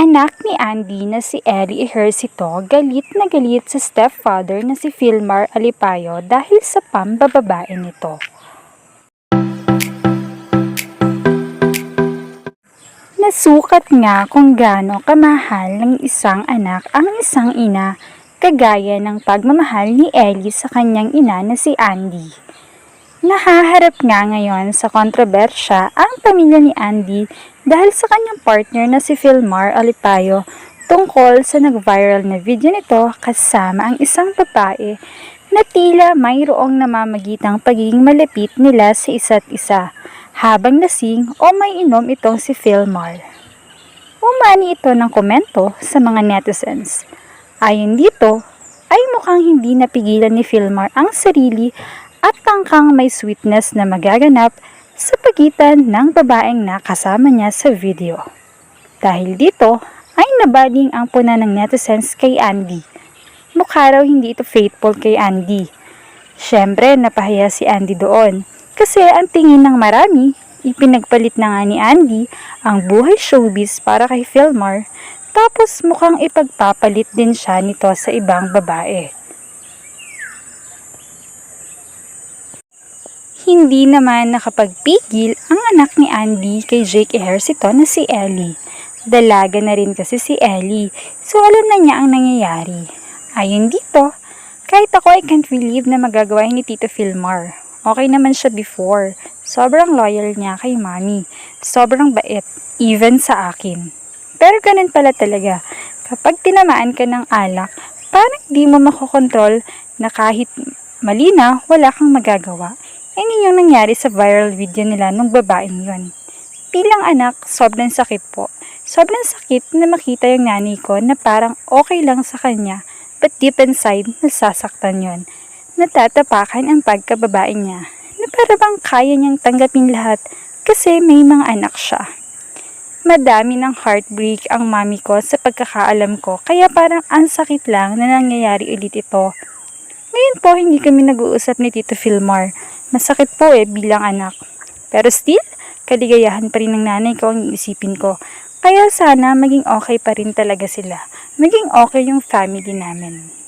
Anak ni Andy na si Ellie Ejercito galit na galit sa stepfather na si Filmar Alipayo dahil sa pambababae nito. Nasukat nga kung gaano kamahal ng isang anak ang isang ina kagaya ng pagmamahal ni Ellie sa kanyang ina na si Andy. Nahaharap nga ngayon sa kontrobersya ang pamilya ni Andy dahil sa kanyang partner na si Filmar Alipayo tungkol sa nag-viral na video nito kasama ang isang babae na tila mayroong namamagitang pagiging malapit nila sa isa't isa habang lasing o may inom itong si Filmar. Umani ito ng komento sa mga netizens. Ayon dito, ay mukhang hindi napigilan ni Filmar ang sarili at tangkang may sweetness na magaganap sa pagitan ng babaeng nakasama niya sa video. Dahil dito, ay nabading ang puna ng netizens kay Andy. Mukha raw hindi ito faithful kay Andy. Siyempre, napahiya si Andy doon. Kasi ang tingin ng marami, ipinagpalit na nga ni Andy ang buhay showbiz para kay Filmar, tapos mukhang ipagpapalit din siya nito sa ibang babae. Hindi naman nakapagpigil ang anak ni Andy kay Jake Ejercito na si Ellie. Dalaga na rin kasi si Ellie, so alam na niya ang nangyayari. Ayon dito, kahit ako I can't believe na magagawa ni Tito Filmar. Okay naman siya before. Sobrang loyal niya kay mami. Sobrang bait, even sa akin. Pero ganun pala talaga. Kapag tinamaan ka ng alak, parang di mo makokontrol na kahit mali na, wala kang magagawa. Yan yung nangyari sa viral video nila nung babaeng yun. Bilang anak, sobrang sakit po. Sobrang sakit na makita yung nanay ko na parang okay lang sa kanya, but deep inside, nasasaktan yon. Natatapakan ang pagkababae niya na para bang kaya niyang tanggapin lahat kasi may mga anak siya. Madami ng heartbreak ang mami ko sa pagkakaalam ko kaya parang ang sakit lang na nangyayari ulit ito. Ngayon po hindi kami nag-uusap ni Tito Filmar. Masakit po eh bilang anak. Pero still, kaligayahan pa rin ng nanay ko ang iisipin ko. Kaya sana maging okay pa rin talaga sila. Maging okay yung family namin.